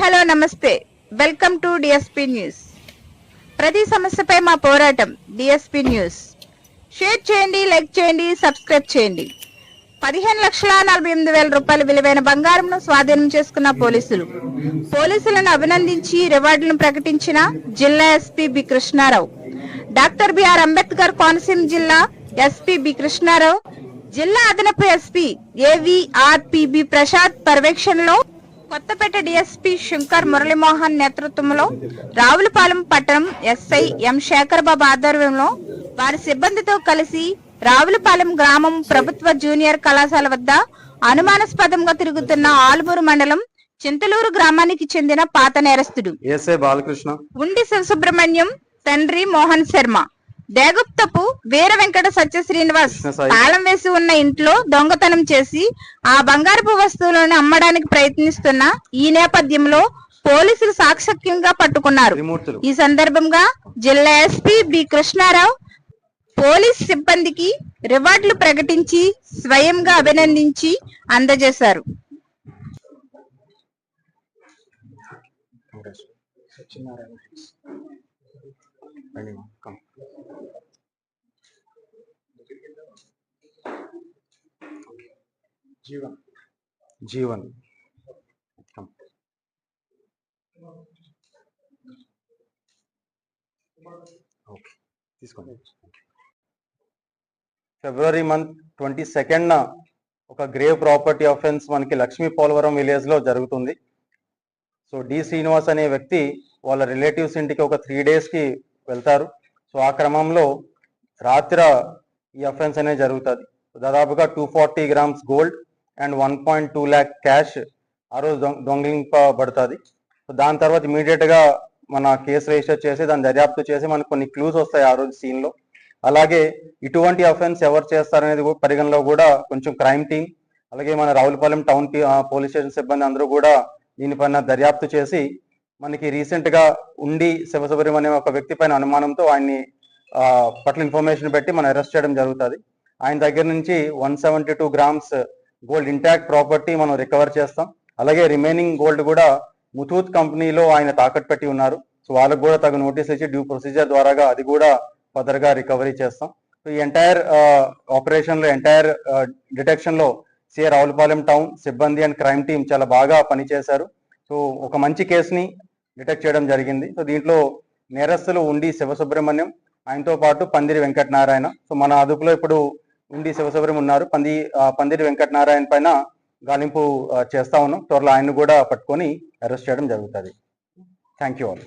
Hello నమస్తే. Welcome to DSP news ప్రతి సమస్యపై మా పోరాటం డిఎస్పి న్యూస్ షేర్ చేయండి లైక్ చేయండి సబ్స్క్రైబ్ చేయండి. పదిహేను లక్షల నలభై ఎనిమిది వేల రూపాయల విలువైన బంగారంను స్వాధీనం చేసుకున్న పోలీసులు. పోలీసులను అభినందించి రివార్డులను ప్రకటించిన జిల్లా SP B Krishna Rao. Doctor BR Ambedkar Konaseema జిల్లా ఎస్పీ బి కృష్ణారావు. జిల్లా అదనపు ఎస్పీ ఏవిఆర్పిబి ప్రసాద్ పర్యవేక్షణలో కొత్తపేట డిఎస్పీ శంకర్ మురళీమోహన్ నేతృత్వంలో రావులపాలెం పట్టణం ఎస్ఐ ఎం శేఖర్ బాబు ఆధ్వర్యంలో వారి సిబ్బందితో కలిసి రావులపాలెం గ్రామం ప్రభుత్వ జూనియర్ కళాశాల వద్ద అనుమానాస్పదంగా తిరుగుతున్న ఆలుమూరు మండలం చింతలూరు గ్రామానికి చెందిన పాత నేరస్తుడు. బాలకృష్ణ. ఉండి శివసుబ్రహ్మణ్యం తండ్రి మోహన్ శర్మ. దేగుప్తపు వీర వెంకట సత్య శ్రీనివాస్. తాళం వేసి ఉన్న ఇంట్లో దొంగతనం చేసి ఆ బంగారపు వస్తువులను అమ్మడానికి ప్రయత్నిస్తున్న ఈ నేపథ్యంలో పోలీసులు సాక్షక్యంగా పట్టుకున్నారు. ఈ సందర్భంగా జిల్లా ఎస్పీ బి కృష్ణారావు పోలీస్ సిబ్బందికి రివార్డులు ప్రకటించి స్వయంగా అభినందించి అందజేశారు. రండి, జీవన్. జీవన్. ఓకే తీసుకోండి. ఫిబ్రవరి మంత్ ట్వంటీ సెకండ్న ఒక గ్రేవ్ ప్రాపర్టీ అఫెన్స్ మనకి లక్ష్మీ పోలవరం విలేజ్లో జరుగుతుంది. సో డి శ్రీనివాస్ అనే వ్యక్తి వాళ్ళ రిలేటివ్స్ ఇంటికి ఒక త్రీ డేస్కి వెళ్తారు. సో ఆ క్రమంలో రాత్రి ఈ అఫెన్స్ అనేది జరుగుతుంది. దాదాపుగా two forty grams gold and one point two lakh cash ఆ రోజు దొంగిలింపబడుతుంది సో దాని తర్వాత ఇమీడియట్గా గా మన కేసు రిజిస్టర్ చేసి దాన్ని దర్యాప్తు చేసి మనకు కొన్ని క్లూస్ వస్తాయి ఆ రోజు సీన్లో. లో అలాగే ఇటువంటి అఫెన్స్ ఎవరు చేస్తారనేది కూడా పరిగణలో కూడా కొంచెం క్రైమ్ టీమ్ అలాగే మన రావులపాలెం టౌన్ పోలీస్ స్టేషన్ సిబ్బంది అందరూ కూడా దీనిపైన దర్యాప్తు చేసి మనకి రీసెంట్గా ఉండి శివసుబ్రహ్మణ్యం అనే ఒక వ్యక్తి పైన అనుమానంతో ఆయన్ని పట్ల ఇన్ఫర్మేషన్ పెట్టి మనం అరెస్ట్ చేయడం జరుగుతుంది. ఆయన దగ్గర నుంచి one seventy two grams gold intact property మనం రికవర్ చేస్తాం. అలాగే రిమైనింగ్ గోల్డ్ కూడా ముతూత్ కంపెనీలో ఆయన తాకట్టు పెట్టి ఉన్నారు. సో వాళ్ళకు కూడా తగు నోటీస్ ఇచ్చి డ్యూ ప్రొసీజర్ ద్వారాగా అది కూడా ఫదర్గా రికవరీ చేస్తాం. సో ఈ ఎంటైర్ ఆపరేషన్లో ఎంటైర్ డిటెక్షన్లో సిఆర్ రావులపాలెం టౌన్ సిబ్బంది అండ్ క్రైమ్ టీమ్ చాలా బాగా పనిచేశారు. సో ఒక మంచి కేసుని డిటెక్ట్ చేయడం జరిగింది. సో దీంట్లో నేరస్తులు ఉండి శివసుబ్రహ్మణ్యం ఆయనతో పాటు పందిరి వెంకటనారాయణ. సో మన అదుపులో ఇప్పుడు ఉండి శివసుబ్రహ్మణ్యం ఉన్నారు. పంది ఆ, పందిరి వెంకటనారాయణ పైన గాలింపు చేస్తా ఉన్నాం. త్వరలో ఆయన కూడా పట్టుకొని అరెస్ట్ చేయడం జరుగుతుంది. Thank you all